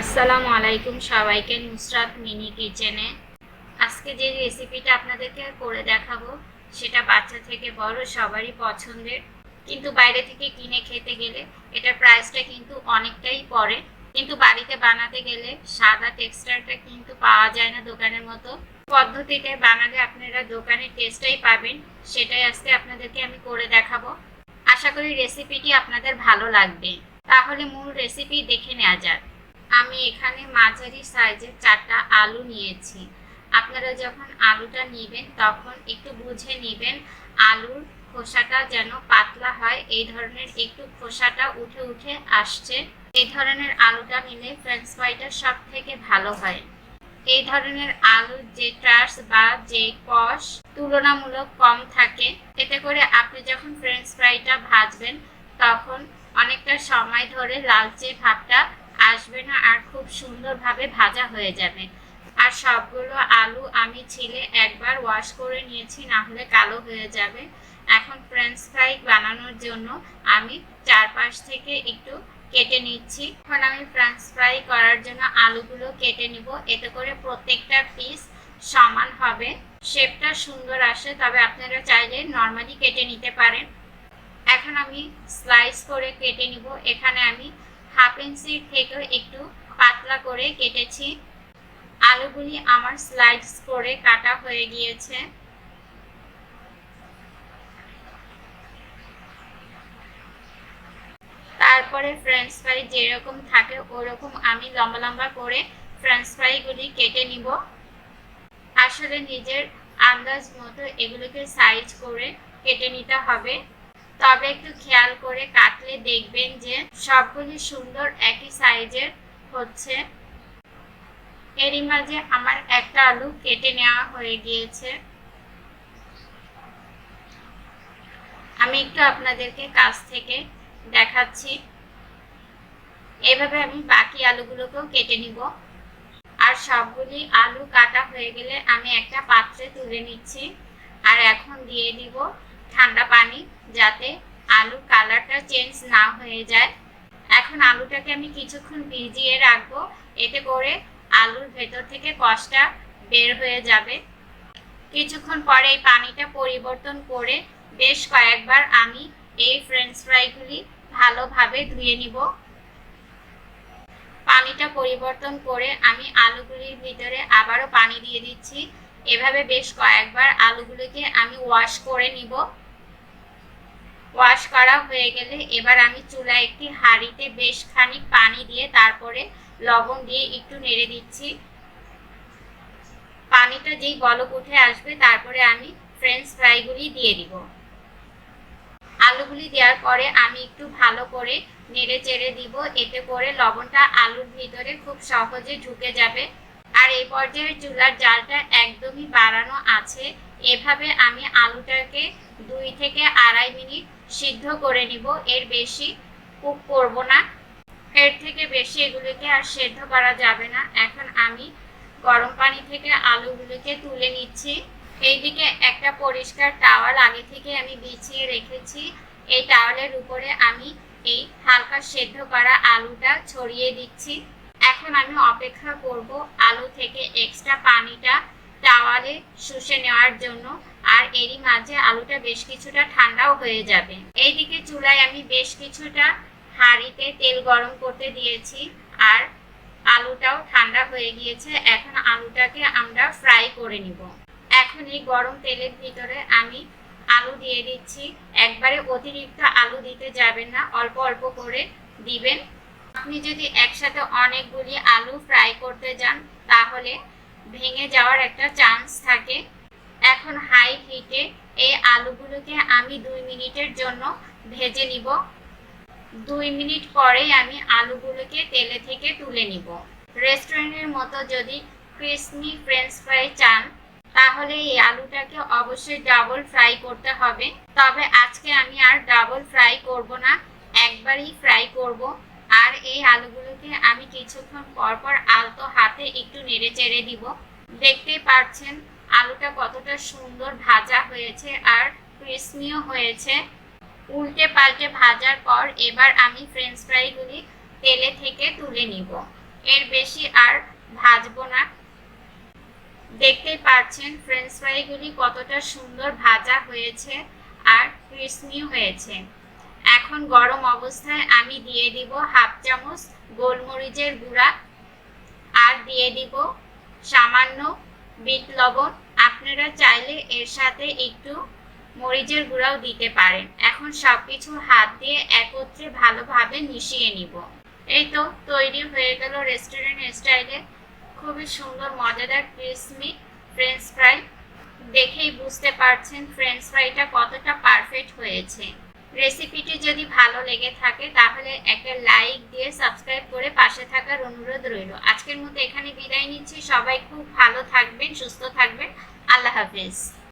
আসসালামু আলাইকুম সবাইকে নুসরাত মিনি কিচেনে। আজকে যে রেসিপিটা আপনাদেরকে করে দেখাবো, সেটা বাচ্চা থেকে বড় সবারই পছন্দের। কিন্তু বাইরে থেকে কিনে খেতে গেলে এটার প্রাইসটা কিন্তু অনেকটাই পড়ে। কিন্তু বাড়িতে বানাতে গেলে সাদা টেক্সচারটা কিন্তু পাওয়া যায় না দোকানের মতো। পদ্ধতিতে বানালে আপনারা দোকানের টেস্টটাই পাবেন, সেটাই আজকে আপনাদেরকে আমি করে দেখাবো। আশা করি রেসিপিটি আপনাদের ভালো লাগবে। তাহলে মূল রেসিপি দেখে নেওয়া যাক। আমি এখানে মাঝারি সাইজের চারটা আলু নিয়েছি। আপনারা যখন আলুটা নেবেন, তখন একটু বুঝে নেবেন আলুর খোসাটা যেন পাতলা হয়। এই ধরনের একটু খোসাটা উঠে উঠে আসছে। এই ধরনের আলুটা নিলে ফ্রেঞ্চ ফ্রাইটা সব থেকে ভালো হয়। এই ধরনের আলুর যে ট্রাস বা যে কষ তুলনামূলক কম থাকে। এতে করে আপনি যখন ফ্রেঞ্চ ফ্রাইটা ভাজবেন, তখন অনেকটা সময় ধরে লালচে ভাবটা আসবে না আর খুব সুন্দরভাবে ভাজা হয়ে যাবে। আর সবগুলো আলু আমি ছিলে একবার ওয়াশ করে নিয়েছি, না হলে কালো হয়ে যাবে। এখন ফ্রেঞ্চ ফ্রাই বানানোর জন্য আমি চারপাশ থেকে একটু কেটে নিচ্ছি। এখন আমি ফ্রেঞ্চ ফ্রাই করার জন্য আলুগুলো কেটে নিব। এতে করে প্রত্যেকটা পিস সমান হবে। শেপটা সুন্দর আসে, তবে আপনারা চাইলে নর্মালি কেটে নিতে পারেন। এখন আমি স্লাইস করে কেটে নিব। এখানে আমি হাফ ইঞ্চির থেকেও একটু পাতলা করে কেটেছি। আলুগুলি আমার স্লাইস করে কাটা হয়ে গিয়েছে। তারপরে ফ্রেঞ্চ ফ্রাই যেরকম থাকে, ওরকম আমি লম্বা লম্বা করে ফ্রেঞ্চ ফ্রাইগুলি কেটে নিব। আসলে নিজের আন্দাজ মতো এগুলোকে সাইজ করে কেটে নিতে হবে। তবে একটু খেয়াল করে কাটলে দেখবেন যে সবগুলি সুন্দর একই সাইজের হচ্ছে। এরই মাঝে আমার একটা আলু কেটে নেওয়া হয়ে গিয়েছে। আমি একটু আপনাদেরকে কাছ থেকে দেখাচ্ছি। এভাবে আমি বাকি আলুগুলোকেও কেটে নিব। আর সবগুলি আলু কাটা হয়ে গেলে আমি একটা পাত্রে তুলে নিচ্ছি। আর এখন দিয়ে দিব ঠান্ডা পানি যাতে আলুর কালারটা চেঞ্জ না হয়ে যায়। এখন আলুটাকে আমি কিছুক্ষণ ভিজিয়ে রাখব। এতে করে আলুর ভেতর থেকে কষটা বের হয়ে যাবে। কিছুক্ষণ পরে এই পানিটা পরিবর্তন করে বেশ কয়েকবার আমি এই ফ্রেঞ্চ ফ্রাইগুলি ভালোভাবে ধুয়ে নিব। পানিটা পরিবর্তন করে আমি আলুগুলির ভিতরে আবারও পানি দিয়ে দিচ্ছি। এভাবে বেশ কয়েকবার আলুগুলিকে আমি ওয়াশ করে নিব। ওয়াশ করা হয়ে গেলে এবার আমি চুলায় একটি হাঁড়িতে বেশ খানিক পানি দিয়ে তারপরে লবণ দিয়ে একটু নেড়ে দিচ্ছি। পানিটা যেই বলক উঠে আসবে, তারপরে আমি ফ্রেঞ্চ ফ্রাইগুলি দিয়ে দিব। আলুগুলি দেওয়ার পরে আমি একটু ভালো করে নেড়ে চেড়ে দিব, এতে করে লবণটা আলুর ভিতরে খুব সহজে ঢুকে যাবে। আর এই পর্যায়ে চুলার জালটা একদমই বাড়ানো আছে। এভাবে আমি আলুটাকে দুই থেকে আড়াই মিনিট সিদ্ধ করে নিব, এর বেশি কুক করব না। এর থেকে বেশি এগুলোকে আর সেদ্ধ করা যাবে না। এখন আমি গরম পানি থেকে আলুগুলোকে তুলে নিচ্ছি। এইদিকে একটা পরিষ্কার টাওয়াল আগে থেকে আমি বিছিয়ে রেখেছি। এই টাওয়ালের উপরে আমি এই হালকা সেদ্ধ করা আলুটা ছড়িয়ে দিচ্ছি। এখন আমি অপেক্ষা করব আলু থেকে এক্সট্রা পানিটা টাওয়ালে শুষে নেওয়ার জন্য, আর এরই মাঝে আলুটা বেশ কিছুটা ঠান্ডাও হয়ে যাবে। এইদিকে চুলায় আমি বেশ কিছুটা হাঁড়িতে তেল গরম করতে দিয়েছি, আর আলুটাও ঠান্ডা হয়ে গিয়েছে। এখন আলুটাকে আমরা ফ্রাই করে নিব। এখন এই গরম তেলের ভিতরে আমি আলু দিয়ে দিচ্ছি। একবারে অতিরিক্ত আলু দিতে যাবেন না, অল্প অল্প করে দিবেন। আপনি যদি একসাথে অনেকগুলি আলু ফ্রাই করতে যান, তাহলে ভেঙে যাওয়ার একটা চান্স থাকে। এখন হাই হিটে এই আলুগুলোকে আমি দুই মিনিটের জন্য ভেজে নিব। দুই মিনিট পরেই আমি আলুগুলোকে তেলে থেকে তুলে নিব। রেস্টুরেন্টের মতো যদি ক্রিসপি ফ্রেঞ্চ ফ্রাই চান, তাহলে এই আলুটাকে অবশ্যই ডাবল ফ্রাই করতে হবে। তবে আজকে আমি আর ডাবল ফ্রাই করব না, একবারই ফ্রাই করব। আর এই আলুগুলোকে আমি কিছুক্ষণ পর পর আলতো হাতে একটু নেড়ে চেড়ে দিব। দেখতেই পাচ্ছেন আলুটা কতটা সুন্দর ভাজা হয়েছে আর ক্রিসমিও হয়েছে। উল্টে পাল্টে ভাজার পর এবার আমি ফ্রেঞ্চ ফ্রাইগুলি তেলে থেকে তুলে নিব। এর বেশি আর ভাজবো না। দেখতেই পাচ্ছেন ফ্রেঞ্চ ফ্রাইগুলি কতটা সুন্দর ভাজা হয়েছে আর ক্রিসমিও হয়েছে। এখন গরম অবস্থায় আমি দিয়ে দিব হাফ চামচ গোলমরিচের গুঁড়া আর দিয়ে দিব সামান্য বিট লবণ। আপনারা চাইলে এর সাথে একটু মরিচের গুঁড়াও দিতে পারেন। এখন সবকিছু হাত দিয়ে একত্রে ভালোভাবে মিশিয়ে নিব। এই তো তৈরি হয়ে গেল রেস্টুরেন্ট স্টাইলে। খুবই সুন্দর, মজাদার ক্রিসমি ফ্রেঞ্চ ফ্রাই। দেখেই বুঝতে পারছেন ফ্রেঞ্চ ফ্রাইটা কতটা পারফেক্ট হয়েছে। রেসিপিটি যদি ভালো লেগে থাকে, তাহলে একটা লাইক দিয়ে সাবস্ক্রাইব করে পাশে থাকার অনুরোধ রইল। আজকের মতো এখানে বিদায় নিচ্ছি। সবাই খুব ভালো থাকবেন, সুস্থ থাকবেন। আল্লাহ হাফিজ।